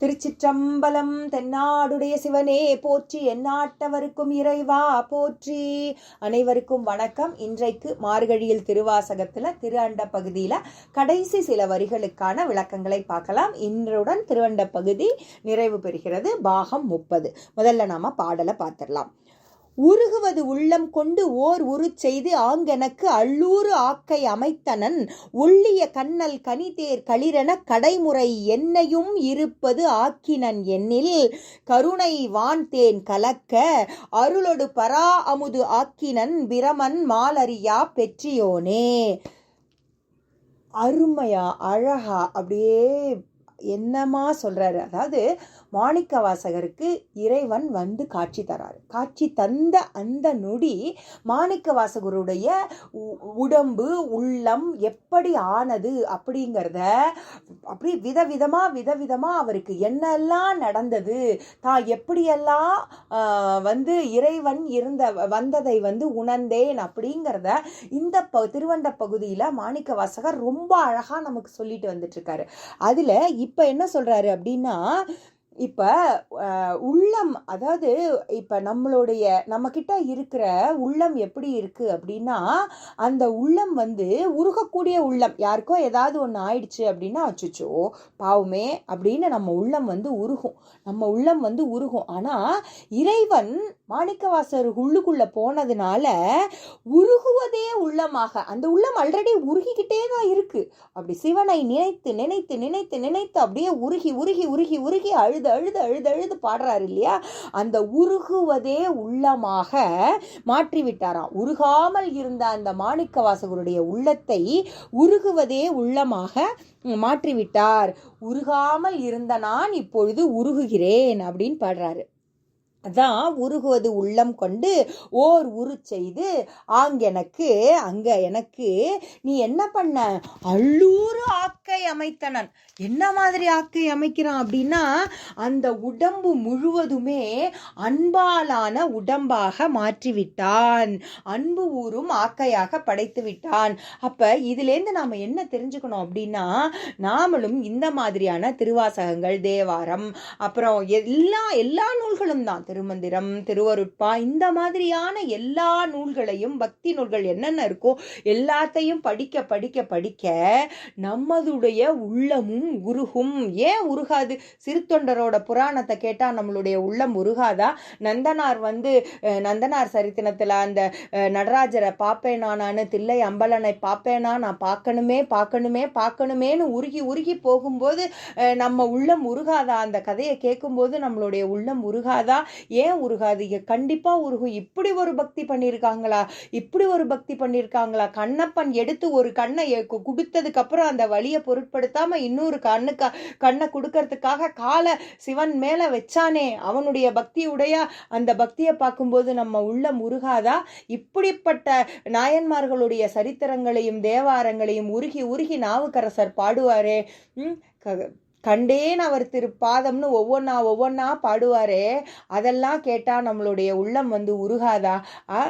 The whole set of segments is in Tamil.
திருச்சிற்றம்பலம் தென்னாடுடைய சிவனே போற்றி எந்நாட்டவருக்கும் இறைவா போற்றி. அனைவருக்கும் வணக்கம். இன்றைக்கு மார்கழியில் திருவாசகத்துல திருவண்ட பகுதியில் பகுதியில கடைசி சில வரிகளுக்கான விளக்கங்களை பார்க்கலாம். இன்றுடன் திருவண்ட பகுதி நிறைவு பெறுகிறது. பாகம் முப்பது. முதல்ல நாம பாடலை பார்த்துடலாம். உருகுவது உள்ளம் கொண்டு ஓர் உரு செய்து ஆங்கெனக்கு அள்ளூறு ஆக்கை அமைத்தனன். ஒள்ளிய கண்ணல் கனிதேர் களிரென கடைமுறை என்னையும் இருப்பது ஆக்கினன் எண்ணில் கருணை வான்தேன் கலக்க அருளொடு பரா அமுது ஆக்கினன் பிரமன் மாலரியா பெற்றியோனே. அருமையா அழகா அப்படியே என்னமா சொல்கிறாரு அதாவது மாணிக்க வாசகருக்கு இறைவன் வந்து காட்சி தராரு. காட்சி தந்த அந்த நொடி மாணிக்க வாசகருடைய உடம்பு உள்ளம் எப்படி ஆனது அப்படிங்கிறத அப்படி விதவிதமா விதவிதமா அவருக்கு என்னெல்லாம் நடந்தது தான் எப்படியெல்லாம் வந்து இறைவன் இருந்த வந்ததை வந்து உணர்ந்தேன் அப்படிங்கிறத இந்த ப திருவண்ட பகுதியில் மாணிக்க வாசகர் ரொம்ப அழகாக நமக்கு சொல்லிட்டு வந்துட்டு இருக்காரு அதில் இப்போ என்ன சொல்கிறாரு அப்படின்னா இப்போ உள்ளம் அதாவது இப்போ நம்மளுடைய நம்மக்கிட்ட இருக்கிற உள்ளம் எப்படி இருக்குது அப்படின்னா அந்த உள்ளம் வந்து உருகக்கூடிய உள்ளம். யாருக்கோ ஏதாவது ஒன்று ஆயிடுச்சு அப்படின்னா அச்சுச்சோ பாவமே அப்படின்னு நம்ம உள்ளம் வந்து உருகும். நம்ம உள்ளம் வந்து உருகும். ஆனால் இறைவன் மாணிக்கவாசர் உள்ளுக்குள்ளே போனதுனால உருகுவதே உள்ளமாக. அந்த உள்ளம் ஆல்ரெடி உருகிக்கிட்டே தான் இருக்குது அப்படி சிவனை நினைத்து நினைத்து நினைத்து நினைத்து அப்படியே உருகி உருகி உருகி உருகி அழுது அழுது அழுது அழுது பாடுறாரு இல்லையா? அந்த உருகுவதே உள்ளமாக மாற்றி விட்டாராம் உருகாமல் இருந்த அந்த மாணிக்கவாசகருடைய உள்ளத்தை உருகுவதே உள்ளமாக மாற்றிவிட்டார். உருகாமல் இருந்த நான் இப்பொழுது உருகுகிறேன் அப்படின்னு பாடுறாரு. அதான் உருகுவது உள்ளம் கொண்டு ஓர் உரு செய்து ஆங்கெனக்கு அங்க எனக்கு நீ என்ன பண்ண? அள்ளூறு ஆக்கை அமைத்தனன். என்ன மாதிரி ஆக்கை அமைக்கிறான் அப்படின்னா அந்த உடம்பு முழுவதுமே அன்பாலான உடம்பாக மாற்றிவிட்டான். அன்பு ஊரும் ஆக்கையாக படைத்து விட்டான். அப்ப இதுலேருந்து நாம என்ன தெரிஞ்சுக்கணும் அப்படின்னா நாமளும் இந்த மாதிரியான திருவாசகங்கள் தேவாரம் அப்புறம் எல்லா எல்லா நூல்களும் தான். திருமந்திரம் திருவருட்பா இந்த மாதிரியான எல்லா நூல்களையும் பக்தி நூல்கள் என்னென்ன இருக்கோ எல்லாத்தையும் படிக்க படிக்க படிக்க நம்மளுடைய உள்ளமும் உருகும். ஏன் உருகாது? சிறுத்தொண்டரோட புராணத்தை கேட்டால் நம்மளுடைய உள்ளம் உருகாதா? நந்தனார் வந்து நந்தனார் சரித்திரத்தில் அந்த நடராஜரை பார்ப்பேனா நான் தில்லை அம்பலனை பார்ப்பேனா நான் பார்க்கணுமே பார்க்கணுமே பார்க்கணுமேனு உருகி உருகி போகும்போது நம்ம உள்ளம் உருகாதா? அந்த கதையை கேட்கும்போது நம்மளுடைய உள்ளம் உருகாதா? ஏன் உருகாது? கண்டிப்பாக உருகும். இப்படி ஒரு பக்தி பண்ணியிருக்காங்களா இப்படி ஒரு பக்தி பண்ணியிருக்காங்களா கண்ணப்பன் எடுத்து ஒரு கண்ணை கொடுத்ததுக்கப்புறம் அந்த வழியை பொருட்படுத்தாமல் இன்னொரு கண்ணுக்கு கண்ணை கொடுக்கறதுக்காக காலை சிவன் மேலே வச்சானே. அவனுடைய பக்தியுடைய அந்த பக்தியை பார்க்கும்போது நம்ம உள்ள முருகாதா இப்படிப்பட்ட நாயன்மார்களுடைய சரித்திரங்களையும் தேவாரங்களையும் உருகி உருகி நாவுக்கரசர் பாடுவாரே. கண்டேன் அவர் திருப்பாதம்னு ஒவ்வொன்றா ஒவ்வொன்றா பாடுவாரே. அதெல்லாம் கேட்டால் நம்மளுடைய உள்ளம் வந்து உருகாதா?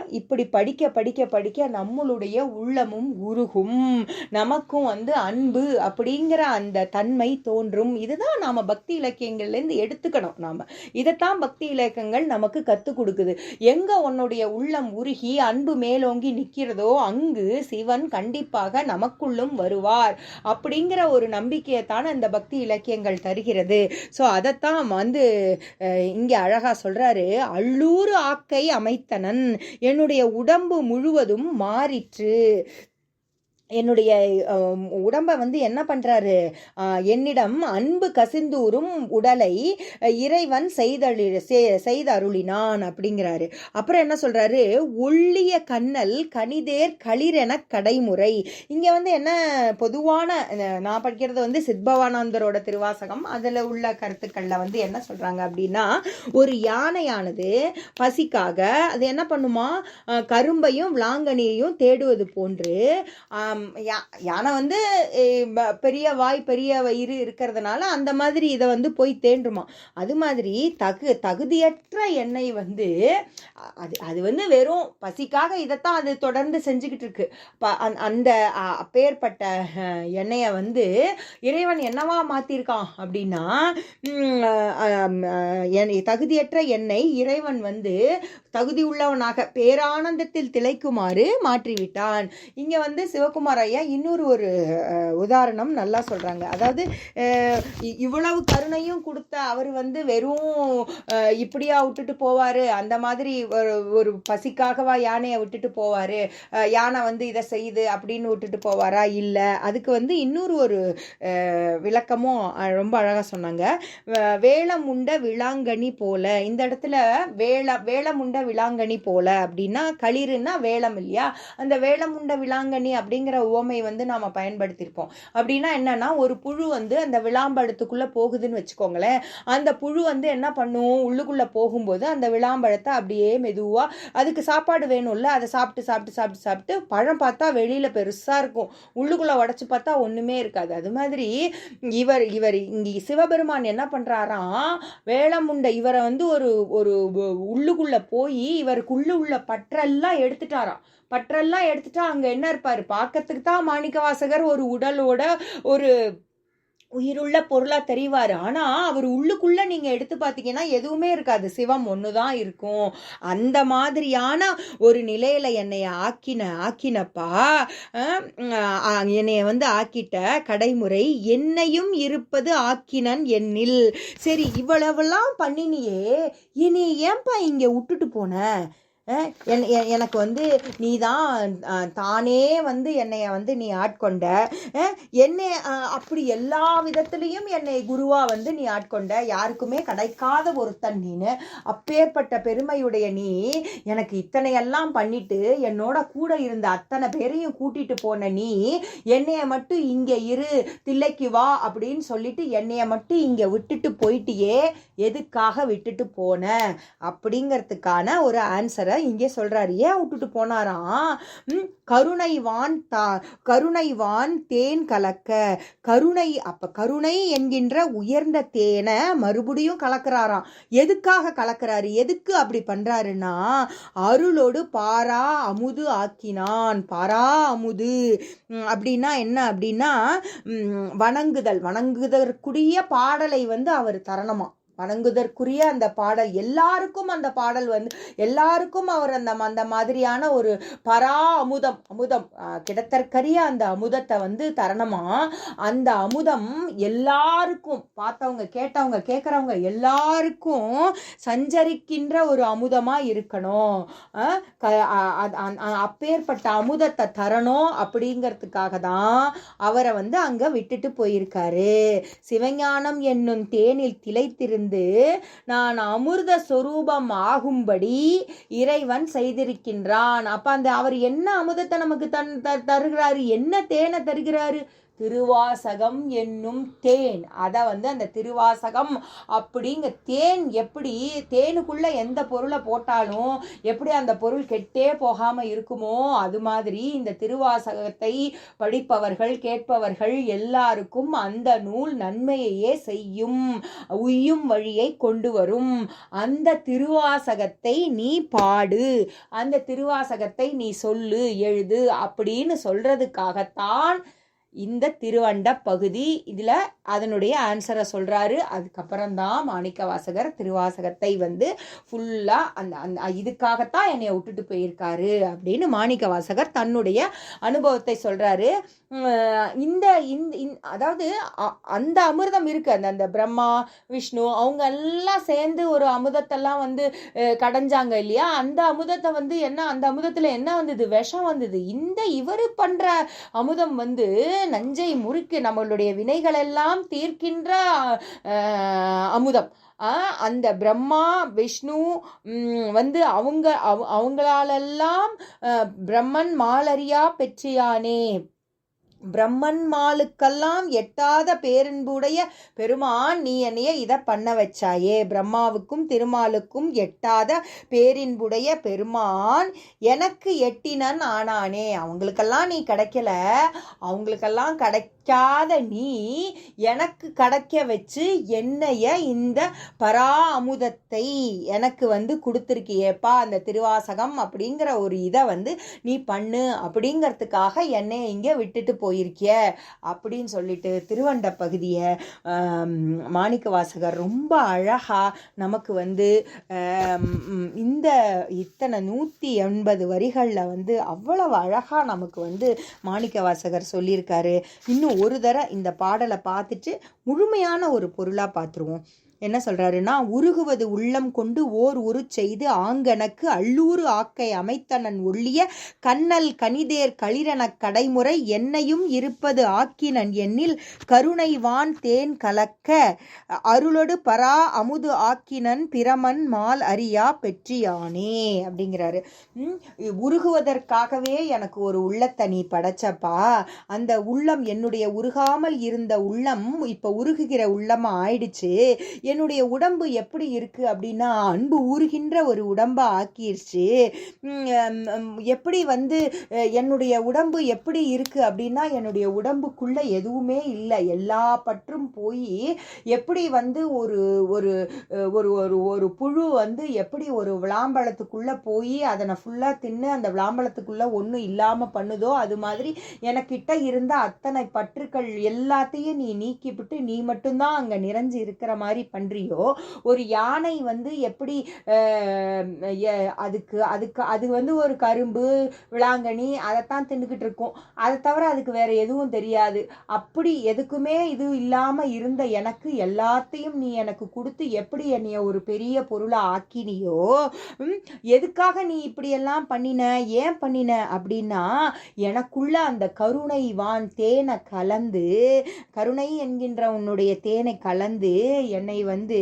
இப்படி படிக்க படிக்க படிக்க நம்மளுடைய உள்ளமும் உருகும். நமக்கும் வந்து அன்பு அப்படிங்கிற அந்த தன்மை தோன்றும். இதுதான் நாம் பக்தி இலக்கியங்கள்லேருந்து எடுத்துக்கணும் நாம். இதைத்தான் பக்தி இலக்கியங்கள் நமக்கு கற்றுக் கொடுக்குது. எங்கே உன்னுடைய உள்ளம் உருகி அன்பு மேலோங்கி நிற்கிறதோ அங்கு சிவன் கண்டிப்பாக நமக்குள்ளும் வருவார். அப்படிங்கிற ஒரு நம்பிக்கையை தானே இந்த பக்தி இலக்கிய இலக்கியங்கள் தருகிறது. ஸோ அதைத்தான் வந்து இங்கே அழகாக சொல்கிறாரு அள்ளூர் ஆக்கை அமைத்தனன் என்னுடைய உடம்பு முழுவதும் மாறிற்று. என்னுடைய உடம்பை வந்து என்ன பண்ணுறாரு என்னிடம் அன்பு கசிந்தூரும் உடலை இறைவன் செய்தழி அருளினான் அப்படிங்கிறாரு. அப்புறம் என்ன சொல்கிறாரு ஒள்ளிய கண்ணல் கனிதேர் களிரென கடைமுறை. இங்கே வந்து என்ன பொதுவான நான் படிக்கிறது வந்து சித்பவானந்தரோட திருவாசகம். அதில் உள்ள கருத்துக்களில் வந்து என்ன சொல்கிறாங்க அப்படின்னா ஒரு யானையானது பசிக்காக அது என்ன பண்ணுமா? கரும்பையும் விளாங்கனியையும் தேடுவது போன்று யானை வந்து பெரிய வாய் பெரிய வயிறு இருக்கிறதுனால அந்த மாதிரி இதை வந்து போய் தேண்டுமா? அது மாதிரி தகு தகுதியற்ற எண்ணெய் வந்து அது அது வந்து வெறும் பசிக்காக இதைத்தான் அது தொடர்ந்து செஞ்சுக்கிட்டு இருக்கு ப அந்த- அப்பேற்பட்ட எண்ணெயை வந்து இறைவன் என்னவா மாத்திருக்கான் அப்படின்னா தகுதியற்ற எண்ணெய் இறைவன் வந்து தகுதி உள்ளவனாக பேரானந்தத்தில் திளைக்குமாறு மாற்றிவிட்டான். இங்க வந்து சிவகுமார் ஐயா இன்னொரு ஒரு உதாரணம் நல்லா சொல்கிறாங்க அதாவது இ- இவ்வளவு கருணையும் கொடுத்த அவர் வந்து வெறும் இப்படியா விட்டுட்டு போவார் அந்த மாதிரி ஒரு ஒரு பசிக்காகவா யானையை விட்டுட்டு போவார் யானை வந்து இதை செய்யுது அப்படின்னு விட்டுட்டு போவாரா? இல்லை. அதுக்கு வந்து இன்னொரு ஒரு விளக்கமும் ரொம்ப அழகாக சொன்னாங்க. வ- வேளமுண்ட விளாங்கனி போல இந்த இடத்துல வேள வேளமுண்ட விளாங்கனி போல அப்படின்னா களிறுன்னா வேளம் இல்லையா? அந்த வேளமுண்ட விளாங்கனி அப்படிங்கிற உவமை வந்து நாம பயன்படுத்தியிருப்போம். அப்படின்னா என்னன்னா ஒரு புழு வந்து அந்த விளாம்பழத்துக்குள்ள போகுதுன்னு வச்சுக்கோங்களேன். அந்த புழு வந்து என்ன பண்ணும்? உள்ளுக்குள்ள போகும்போது அந்த விளாம்பழத்தை அப்படியே மெதுவா அதுக்கு சாப்பாடு வேணும்ல அதை சாப்பிட்டு சாப்பிட்டு சாப்பிட்டு சாப்பிட்டு பழம் பார்த்தா வெளியில பெருசா இருக்கும். உள்ளுக்குள்ள உடைச்சு பார்த்தா ஒண்ணுமே இருக்காது. அது மாதிரி இவர் இவர் இங்கே சிவபெருமான் என்ன பண்றாராம் வேளமுண்ட இவரை வந்து ஒரு ஒரு உள்ளுக்குள்ள போய் இவருக்குள்ள உள்ள பற்றெல்லாம் எடுத்துட்டாராம். பற்றெல்லாம் எடுத்துட்டா அங்க என்ன இருப்பாரு? பார்க்கறதுக்கு தான் மாணிக்க வாசகர் ஒரு உடலோட ஒரு உயிருள்ள பொருளாக தெரிவார். ஆனால் அவர் உள்ளுக்குள்ளே நீங்கள் எடுத்து பார்த்தீங்கன்னா எதுவுமே இருக்காது. சிவம் ஒண்ணுதான் இருக்கும். அந்த மாதிரியான ஒரு நிலையில் என்னை ஆக்கின ஆக்கினப்பா அஹ், என்னைய வந்து ஆக்கிட்ட கடைமுறை என்னையும் இருப்பது ஆக்கினன் என்னில். சரி இவ்வளவெல்லாம் பண்ணினியே இனி ஏன்பா இங்கே விட்டுட்டு போன? எனக்கு வந்து நீ தான் தானே வந்து என்னைய வந்து நீ ஆட்கொண்ட. என்னை அப்படி எல்லா விதத்துலேயும் என்னை குருவாக வந்து நீ ஆட்கொண்ட. யாருக்குமே கிடைக்காத ஒருத்தன் நீனு. அப்பேற்பட்ட பெருமையுடைய நீ எனக்கு இத்தனையெல்லாம் பண்ணிட்டு என்னோட கூட இருந்த அத்தனை பேரையும் கூட்டிட்டு போன நீ என்னைய மட்டும் இங்கே இரு தில்லைக்கு வா அப்படின்னு சொல்லிட்டு என்னைய மட்டும் இங்கே விட்டுட்டு போயிட்டியே. எதுக்காக விட்டுட்டு போன? அப்படிங்கிறதுக்கான ஒரு ஆன்சரை இங்கே சொல்கிறார் ஏன் விட்டுட்டு போனாராம்? ம், கருணைவான் தா கருணைவான் தேன் கலக்க கருணை அப்போ கருணை என்கின்ற உயர்ந்த தேனை மறுபடியும் கலக்கிறாராம். எதுக்காக கலக்கிறாரு? எதுக்கு அப்படி பண்ணுறாருன்னா அருளோடு பாரா அமுது ஆக்கினான். பாரா அமுது. அப்படின்னா என்ன? அப்படின்னா வணங்குதல். வணங்குதற்குரிய பாடலை வந்து அவர் தரணுமா? வணங்குதற்குரிய அந்த பாடல். எல்லாருக்கும் அந்த பாடல் வந்து எல்லாருக்கும் அவர் அந்த அந்த மாதிரியான ஒரு பரா அமுதம் அமுதம் கிடத்தற்கரிய அந்த அமுதத்தை வந்து தரணுமா? அந்த அமுதம் எல்லாருக்கும் பார்த்தவங்க கேட்டவங்க கேட்குறவங்க எல்லாருக்கும் சஞ்சரிக்கின்ற ஒரு அமுதமாக இருக்கணும். அப்பேற்பட்ட அமுதத்தை தரணும் அப்படிங்கிறதுக்காக தான் அவரை வந்து அங்கே விட்டுட்டு போயிருக்காரு. சிவஞானம் என்னும் தேனில் திளைத்திருந்து நான் அமிர்த சொரூபம் ஆகும்படி இறைவன் செய்திருக்கின்றான். அப்ப அந்த அவர் என்ன அமுதத்தை நமக்கு தன் த- தருகிறாரு? என்ன தேனை தருகிறாரு? திருவாசகம் என்னும் தேன். அதை வந்து அந்த திருவாசகம் அப்படிங்க தேன் எப்படி? தேனுக்குள்ள எந்த பொருளை போட்டாலும் எப்படி அந்த பொருள் கெட்டே போகாமல் இருக்குமோ அது மாதிரி இந்த திருவாசகத்தை படிப்பவர்கள் கேட்பவர்கள் எல்லாருக்கும் அந்த நூல் நன்மையையே செய்யும் உய்யும் வழியை கொண்டு வரும். அந்த திருவாசகத்தை நீ பாடு. அந்த திருவாசகத்தை நீ சொல்லு எழுது அப்படின்னு சொல்றதுக்காகத்தான் இந்த திருவண்ட பகுதி இதில் அதனுடைய ஆன்சரை சொல்கிறாரு அதுக்கப்புறம் தான் மாணிக்க வாசகர் திருவாசகத்தை வந்து ஃபுல்லாக அந்த அந்த இதுக்காகத்தான் என்னை விட்டுட்டு போயிருக்காரு அப்படின்னு மாணிக்க வாசகர் தன்னுடைய அனுபவத்தை சொல்கிறாரு இந்த இந்த அதாவது அ- அந்த அமிர்தம் இருக்குது அந்த அந்த பிரம்மா விஷ்ணு அவங்க எல்லாம் சேர்ந்து ஒரு அமுதத்தெல்லாம் வந்து கடைஞ்சாங்க இல்லையா? அந்த அமுதத்தை வந்து என்ன அந்த அமுதத்தில் என்ன வந்தது? விஷம் வந்தது. இந்த இவரு பண்ணுற அமுதம் வந்து நஞ்சை முறுக்கு நம்மளுடைய வினைகளெல்லாம் தீர்க்கின்ற அஹ், அமுதம். ஆஹ், அந்த பிரம்மா விஷ்ணு வந்து அவங்க அவ- அவங்களாலெல்லாம் அஹ், பிரம்மன் மாலரியா பெற்றியானே. பிரம்மன்மாளுக்கெல்லாம் எட்டாத பேரன்புடைய பெருமான் நீ என்னைய இதை பண்ண வச்சாயே. பிரம்மாவுக்கும் திருமாலுக்கும் எட்டாத பேரின்புடைய பெருமான் எனக்கு எட்டினன் ஆனானே. அவங்களுக்கெல்லாம் நீ கிடைக்கல. அவங்களுக்கெல்லாம் கிடைக்காத நீ எனக்கு கிடைக்க வச்சு என்னைய இந்த பரா அமுதத்தை எனக்கு வந்து கொடுத்துருக்கியேப்பா அந்த திருவாசகம் அப்படிங்கிற ஒரு இதை வந்து நீ பண்ணு அப்படிங்கிறதுக்காக என்னை இங்கே விட்டுட்டு போயிருக்கிய அப்படின்னு சொல்லிட்டு திருவண்ட பகுதியை மாணிக்க வாசகர் ரொம்ப அழகாக நமக்கு வந்து இந்த இத்தனை நூற்றி எண்பது வரிகளில் வந்து அவ்வளவு அழகாக நமக்கு வந்து மாணிக்க வாசகர் சொல்லியிருக்காரு. இன்னும் ஒரு தர இந்த பாடலை பார்த்துட்டு முழுமையான ஒரு பொருளாக பார்த்துருவோம். என்ன சொல்றாருன்னா உருகுவது உள்ளம் கொண்டு ஓர் உரு செய்து ஆங்கனக்கு அல்லூறு ஆக்கை அமைத்தனன் ஒள்ளிய கண்ணல் கனிதேர் களிரெனக் கடைமுறை என்னையும் இருப்பது ஆக்கினன் எண்ணில் கருணைவான் தேன் கலக்க அருளொடு பரா அமுது ஆக்கினன் பிரமன் மால் அறியா பெற்றியானே அப்படிங்கிறாரு. உருகுவதற்காகவே எனக்கு ஒரு உள்ளத்தை நீ படைச்சப்பா. அந்த உள்ளம் என்னுடைய உருகாமல் இருந்த உள்ளம் இப்போ உருகுகிற உள்ளமாக ஆயிடுச்சு. என்னுடைய உடம்பு எப்படி இருக்கு அப்படின்னா அன்பு ஊறுகின்ற ஒரு உடம்பா ஆக்கிருச்சு. எப்படி வந்து என்னுடைய உடம்பு எப்படி இருக்கு அப்படின்னா என்னுடைய உடம்புக்குள்ள எதுவுமே இல்லை. எல்லா பற்றும் போய் எப்படி வந்து ஒரு ஒரு ஒரு ஒரு ஒரு புழு வந்து எப்படி ஒரு விளாம்பழத்துக்குள்ள போய் அதனை ஃபுல்லா தின்னு அந்த விளாம்பழத்துக்குள்ள ஒன்றும் இல்லாம பண்ணுதோ அது மாதிரி எனக்கிட்ட இருந்த அத்தனை பற்றுக்கள் எல்லாத்தையும் நீ நீக்கிவிட்டு நீ மட்டும்தான் அங்க நிறைஞ்சு இருக்கிற மாதிரி பன்றியோ ஒரு யானை வந்து எப்படி எ- அதுக்கு அதுக்கு அது வந்து ஒரு கரும்பு விளாங்கனி அதைத்தான் தின்னுக்கிட்டு இருக்கும் அதை தவிர அதுக்கு வேற எதுவும் தெரியாது. அப்படி எதுக்குமே இது இல்லாமல் இருந்த எனக்கு எல்லாத்தையும் நீ எனக்கு கொடுத்து எப்படி என்னைய ஒரு பெரிய பொருளை ஆக்கினியோ? எதுக்காக நீ இப்படியெல்லாம் பண்ணின? ஏன் பண்ணின? அப்படின்னா எனக்குள்ள அந்த கருணை வான் தேனை கலந்து கருணை என்கின்ற உன்னுடைய தேனை கலந்து என்னை வந்து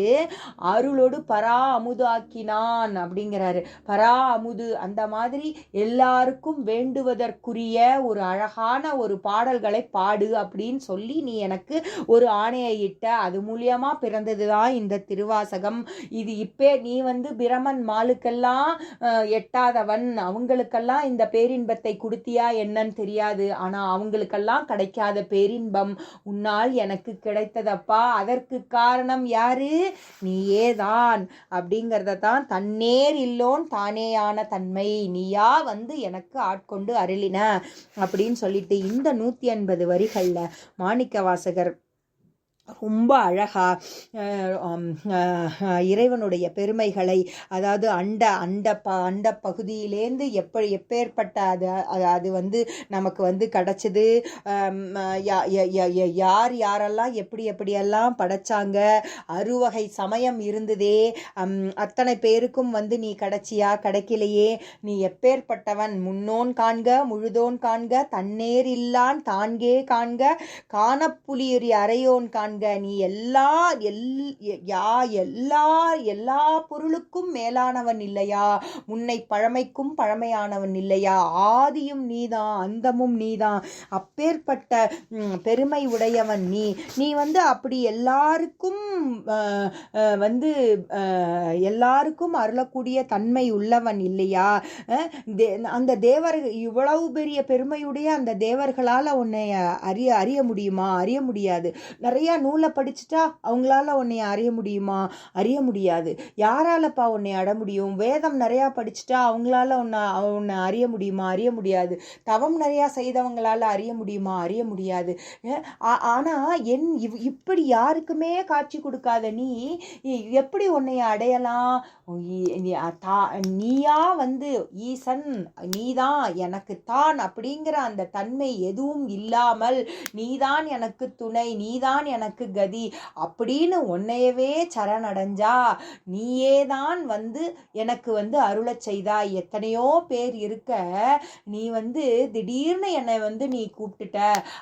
அருளோடு பரா அமுதாக்கினான் அப்படிங்கிறாரு. பரா அமுது அந்த மாதிரி எல்லாருக்கும் வேண்டுவதற்குரிய ஒரு அழகான ஒரு பாடல்களை பாடு அப்படின்னு சொல்லி நீ எனக்கு ஒரு ஆணையை இட்ட. அது மூலியமா பிறந்ததுதான் இந்த திருவாசகம். இது இப்பே நீ வந்து பிரமன் மாலுக்கெல்லாம் எட்டாதவன். அவங்களுக்கெல்லாம் இந்த பேரின்பத்தை கொடுத்தியா என்னன்னு தெரியாது. ஆனா அவங்களுக்கெல்லாம் கிடைக்காத பேரின்பம் உன்னால் எனக்கு கிடைத்ததப்பா. அதற்கு காரணம் யார்? நீயேதான் அப்படிங்கிறத தான் தன்னேர் இல்லோன் தானேயான தன்மை. நீயா வந்து எனக்கு ஆட்கொண்டு அருளின அப்படின்னு சொல்லிட்டு இந்த நூற்றி ஐம்பது வரிகளில் மாணிக்க வாசகர் ரொம்ப அழகா இறைவனுடைய பெருமைகளை அதாவது அண்ட அண்ட ப அண்ட பகுதியிலேருந்து எப்படி எப்பேற்பட்ட அது அது- அது வந்து நமக்கு வந்து கிடச்சிது. யார் யாரெல்லாம் எப்படி எப்படியெல்லாம் படைச்சாங்க அறுவகை சமயம் இருந்ததே அத்தனை பேருக்கும் வந்து நீ கிடைச்சியா கிடைக்கலையே நீ எப்பேற்பட்டவன் முன்னோன் காண்க முழுதோன் காண்க தன்னேர் இல்லான் தான்கே காண்க காணப்புலியுரிய அறையோன் காண்க நீ எல்லா எல் யா எல்லா எல்லா பொருளுக்கும் மேலானவன் இல்லையா? முன்னை பழமைக்கும் பழமையானவன் இல்லையா? ஆதியும் நீதான் அந்தமும் நீதான். அப்பேற்பட்ட பெருமை உடையவன் நீ. நீ வந்து அப்படி எல்லாருக்கும் வந்து எல்லாருக்கும் அருளக்கூடிய தன்மை உள்ளவன் இல்லையா? தே- அந்த தேவர் இவ்வளவு பெரிய பெருமையுடைய அந்த தேவர்களால் உன்னை அறிய அறிய முடியுமா? அறிய முடியாது. நிறையா நூலை படிச்சுட்டா அவங்களால உன்னை அறிய முடியுமா? அறிய முடியாது. யாராலப்பா உன்னை அட முடியும்? வேதம் நிறையா படிச்சுட்டா அவங்களால உன்னை உன்னை அறிய முடியுமா? அறிய முடியாது. தவம் நிறையா செய்தவங்களால அறிய முடியுமா? அறிய முடியாது. ஆனால் ஆனா என் இவ்- இப்படி யாருக்குமே காட்சி கொடுக்காத நீ இ- எப்படி உன்னை அடையலாம்? நீயா வந்து ஈசன் நீதான் எனக்கு தான் அப்படிங்கிற அந்த தன்மை எதுவும் இல்லாமல் நீதான் எனக்கு துணை நீதான் எனக்கு எனக்கு கதி. அப்படின்னு உன்னையவே சரணடைஞ்சா நீயே தான் வந்து எனக்கு வந்து அருளச் செய்தாய். எத்தனையோ பேர் இருக்க நீ வந்து திடீர்னு என்னை வந்து நீ கூப்பிட்டுட்ட.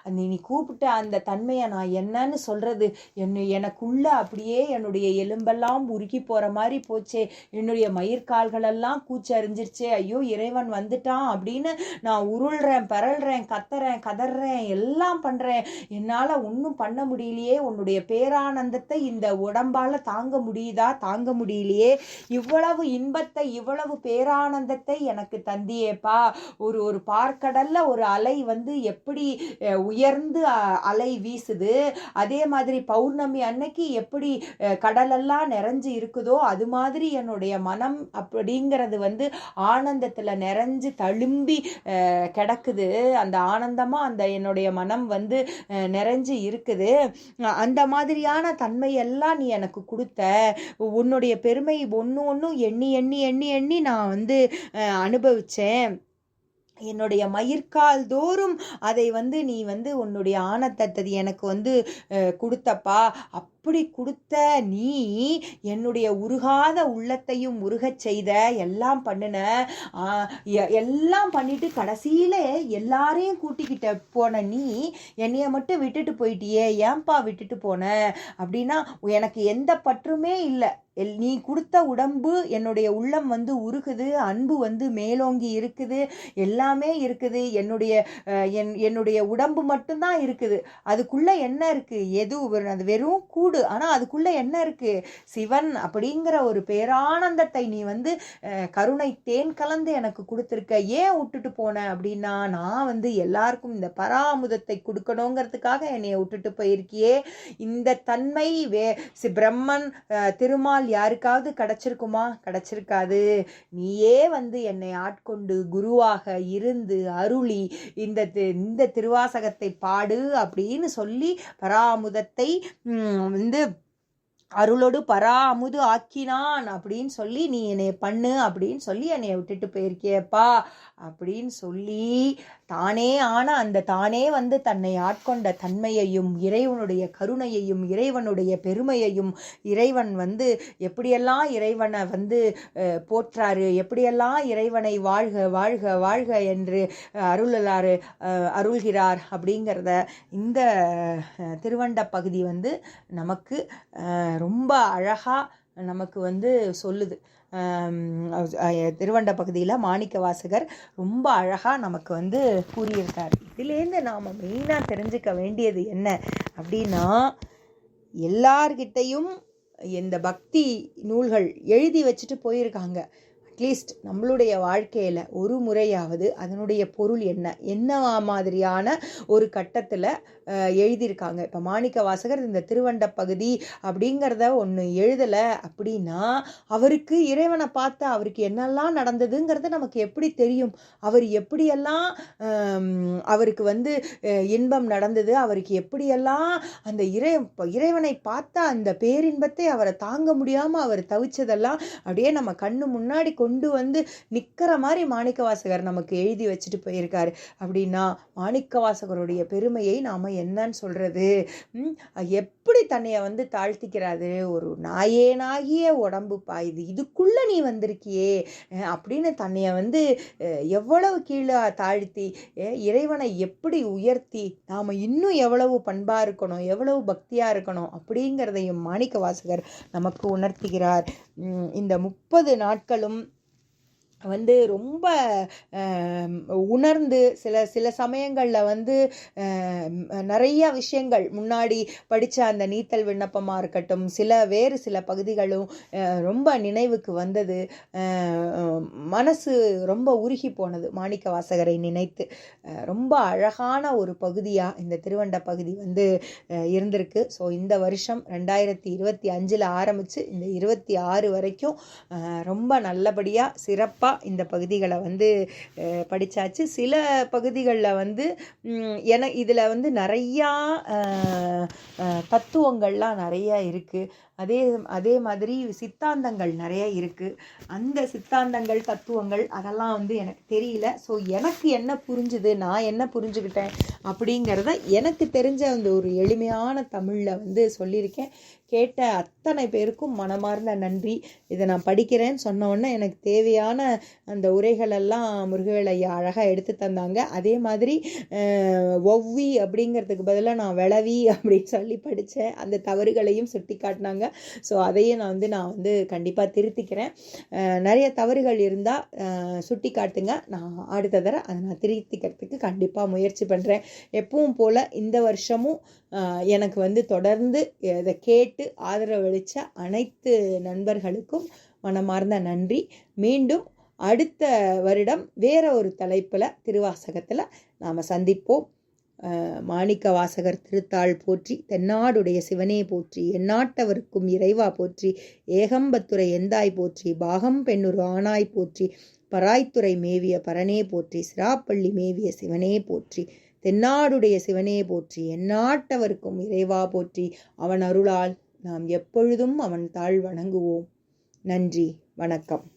அந்த நீ கூப்பிட்ட அந்த தன்மையை நான் என்னன்னு சொல்றது? என்ன எனக்குள்ள அப்படியே என்னுடைய எலும்பெல்லாம் உருகி போற மாதிரி போச்சே. என்னுடைய மயிர்கால்களெல்லாம் கூச்சரிஞ்சிருச்சே. ஐயோ இறைவன் வந்துட்டான் அப்படின்னு நான் உருள்றேன் பரல்றேன் கத்துறேன் கதறேன் எல்லாம் பண்றேன். என்னால ஒன்றும் பண்ண முடியலையே. உன்னுடைய பேரானந்தத்தை இந்த உடம்பால் தாங்க முடியுதா? தாங்க முடியலையே. இவ்வளவு இன்பத்தை இவ்வளவு பேரானந்தத்தை எனக்கு தந்தியேப்பா. ஒரு ஒரு பார்க்கடல்ல ஒரு அலை வந்து எப்படி உயர்ந்து அலை வீசுது? அதே மாதிரி பௌர்ணமி அன்னைக்கு எப்படி கடலெல்லாம் நிறைஞ்சு இருக்குதோ அது மாதிரி என்னுடைய மனம் அப்படிங்கிறது வந்து ஆனந்தத்தில் நிறைஞ்சு தழும்பி கிடக்குது. அந்த ஆனந்தமாக அந்த என்னுடைய மனம் வந்து நிறைஞ்சு இருக்குது. அந்த மாதிரியான தன்மையெல்லாம் நீ எனக்கு கொடுத்த உன்னுடைய பெருமை ஒன்று ஒன்றும் எண்ணி எண்ணி எண்ணி எண்ணி நான் வந்து அனுபவித்தேன் என்னுடைய மயிர்கால் தோறும் அதை வந்து நீ வந்து உன்னுடைய ஆனத்தத்தது எனக்கு வந்து கொடுத்தப்பா. அப் அப்படி கொடுத்த நீ என்னுடைய உருகாத உள்ளத்தையும் உருகச் செய்த எல்லாம் பண்ணின எல்லாம் பண்ணிட்டு கடைசியில் எல்லாரையும் கூட்டிக்கிட்ட போன நீ என்னைய மட்டும் விட்டுட்டு போயிட்டியே ஏன்பா விட்டுட்டு போன? அப்படின்னா எனக்கு எந்த பற்றுமே இல்லை. எல் நீ கொடுத்த உடம்பு என்னுடைய உள்ளம் வந்து உருகுது அன்பு வந்து மேலோங்கி இருக்குது எல்லாமே இருக்குது. என்னுடைய என் என்னுடைய உடம்பு மட்டும்தான் இருக்குது. அதுக்குள்ளே என்ன இருக்குது எது ஒரு- அது வெறும் கூடு ஆனால் அதுக்குள்ளே என்ன இருக்கு? சிவன் அப்படிங்கிற ஒரு பேரானந்தத்தை நீ வந்து கருணை தேன் கலந்து எனக்கு கொடுத்துருக்க. ஏன் விட்டுட்டு போன அப்படின்னா நான் வந்து எல்லாருக்கும் இந்த பராமுதத்தை கொடுக்கணுங்கிறதுக்காக என்னைய விட்டுட்டு போயிருக்கியே. இந்த தன்மை வே சி- பிரம்மன் திருமால் யாருக்காவது கிடைச்சிருக்குமா? கிடைச்சிருக்காது. நீயே வந்து என்னை ஆட்கொண்டு குருவாக இருந்து அருளி இந்த இந்த திருவாசகத்தை பாடு அப்படின்னு சொல்லி பராமுதத்தை வந்து அருளோடு பரா அமுது ஆக்கினான் அப்படின்னு சொல்லி நீ என்னை பண்ணு அப்படின்னு சொல்லி என்னைய விட்டுட்டு போயிருக்கியப்பா அப்படின்னு சொல்லி தானே ஆன அந்த தானே வந்து தன்னை ஆட்கொண்ட தன்மையையும் இறைவனுடைய கருணையையும் இறைவனுடைய பெருமையையும் இறைவன் வந்து எப்படியெல்லாம் இறைவனை வந்து போற்றாரு எப்படியெல்லாம் இறைவனை வாழ்க வாழ்க வாழ்க என்று அருளலாறு அருள்கிறார் அப்படிங்கிறத இந்த திருவண்ட பகுதி வந்து நமக்கு ரொம்ப அழகாக நமக்கு வந்து சொல்லுது. திருவண்ட பகுதியில் மாணிக்க வாசகர் ரொம்ப அழகாக நமக்கு வந்து கூறியிருக்கார். இதுலேருந்து நாம் மெயினாக தெரிஞ்சுக்க வேண்டியது என்ன அப்படின்னா எல்லார்கிட்டையும் இந்த பக்தி நூல்கள் எழுதி வச்சுட்டு போயிருக்காங்க. அட்லீஸ்ட் நம்மளுடைய வாழ்க்கையில் ஒரு முறையாவது அதனுடைய பொருள் என்ன? என்ன மாதிரியான ஒரு கட்டத்தில் எழுதியிருக்காங்க? இப்போ மாணிக்க வாசகர் இந்த திருவண்ட பகுதி அப்படிங்கிறத ஒன்று எழுதலை அப்படின்னா அவருக்கு இறைவனை பார்த்து அவருக்கு என்னெல்லாம் நடந்ததுங்கிறது நமக்கு எப்படி தெரியும்? அவர் எப்படியெல்லாம் அவருக்கு வந்து இன்பம் நடந்தது? அவருக்கு எப்படியெல்லாம் அந்த இறை இறைவனை பார்த்த அந்த பேரின்பத்தை அவரை தாங்க முடியாமல் அவர் தவிச்சதெல்லாம் அப்படியே நம்ம கண்ணு முன்னாடி கொண்டு வந்து நிற்கிற மாதிரி மாணிக்க வாசகர் நமக்கு எழுதி வச்சுட்டு போயிருக்காரு. அப்படின்னா மாணிக்க வாசகருடைய பெருமையை நாம் என்னன்னு சொல்கிறது எப்படி தன்னைய வந்து தாழ்த்திக்கிறாரு? ஒரு நாயேனாகிய உடம்பு பாயுது. இதுக்குள்ளே நீ வந்திருக்கியே அப்படின்னு தன்னைய வந்து எவ்வளவு கீழே தாழ்த்தி இறைவனை எப்படி உயர்த்தி நாம் இன்னும் எவ்வளவு பண்பாக இருக்கணும் எவ்வளவு பக்தியாக இருக்கணும் அப்படிங்கிறதையும் மாணிக்க வாசகர் நமக்கு உணர்த்துகிறார். இந்த முப்பது நாட்களும் வந்து ரொம்ப உணர்ந்து சில சில சமயங்களில் வந்து நிறைய விஷயங்கள். முன்னாடி படித்த அந்த நீத்தல் விண்ணப்பமாக இருக்கட்டும் சில வேறு சில பகுதிகளும் ரொம்ப நினைவுக்கு வந்தது. மனசு ரொம்ப உருகி போனது மாணிக்க வாசகரை நினைத்து. ரொம்ப அழகான ஒரு பகுதியாக இந்த திருவண்ட பகுதி வந்து இருந்திருக்கு. ஸோ இந்த வருஷம் ரெண்டாயிரத்தி இருபத்தி அஞ்சில் ஆரம்பித்து இந்த இருபத்தி ஆறு வரைக்கும் ரொம்ப நல்லபடியாக சிறப்பாக இந்த பகுதிகளை வந்து படித்தாச்சு படிச்சாச்சு. சில பகுதிகளில் வந்து என இதில் வந்து நிறையா தத்துவங்கள்லாம் நிறையா இருக்குது அதே அதே மாதிரி சித்தாந்தங்கள் நிறைய இருக்குது அந்த சித்தாந்தங்கள் தத்துவங்கள் அதெல்லாம் வந்து எனக்கு தெரியல. ஸோ எனக்கு என்ன புரிஞ்சுது நான் என்ன புரிஞ்சுக்கிட்டேன் அப்படிங்கிறத எனக்கு தெரிஞ்ச அந்த ஒரு எளிமையான தமிழில் வந்து சொல்லியிருக்கேன். கேட்ட அத்தனை பேருக்கும் மனமார்ந்த நன்றி. இதை நான் படிக்கிறேன்னு சொன்ன உடனே எனக்கு தேவையான அந்த உரைகளெல்லாம் முருகவேல் அழகாக எடுத்து தந்தாங்க. அதே மாதிரி ஒவ்வி அப்படிங்கிறதுக்கு பதிலாக நான் விளவி அப்படின்னு சொல்லி படித்தேன் அந்த தவறுகளையும் சுட்டி காட்டினாங்க ஸோ அதையும் நான் வந்து நான் வந்து கண்டிப்பாக திருத்திக்கிறேன். நிறைய தவறுகள் இருந்தால் சுட்டி காட்டுங்க. நான் அடுத்த தடவை அதை நான் திருத்திக்கிறதுக்கு கண்டிப்பாக முயற்சி பண்ணுறேன் எப்பவும் போல் இந்த வருஷமும் எனக்கு வந்து தொடர்ந்து இதை கேட்டு ஆதரவளித்த அனைத்து நண்பர்களுக்கும் மனமார்ந்த நன்றி. மீண்டும் அடுத்த வருடம் வேற ஒரு தலைப்பில் திருவாசகத்தில் நாம் சந்திப்போம். மாணிக்க வாசகர் திருத்தாள் போற்றி தென்னாடுடைய சிவனே போற்றி எந்நாட்டவருக்கும் இறைவா போற்றி ஏகம்பத்துரை எந்தாய் போற்றி பாகம் பெண்ணுரு ஆனாய் போற்றி பராய்த்துறை மேவிய பரனே போற்றி சிராப்பள்ளி மேவிய சிவனே போற்றி தென்னாடுடைய சிவனே போற்றி எந்நாட்டவருக்கும் இறைவா போற்றி அவன் அருளால் நாம் எப்பொழுதும் அவன் தாழ் வணங்குவோம். நன்றி வணக்கம்.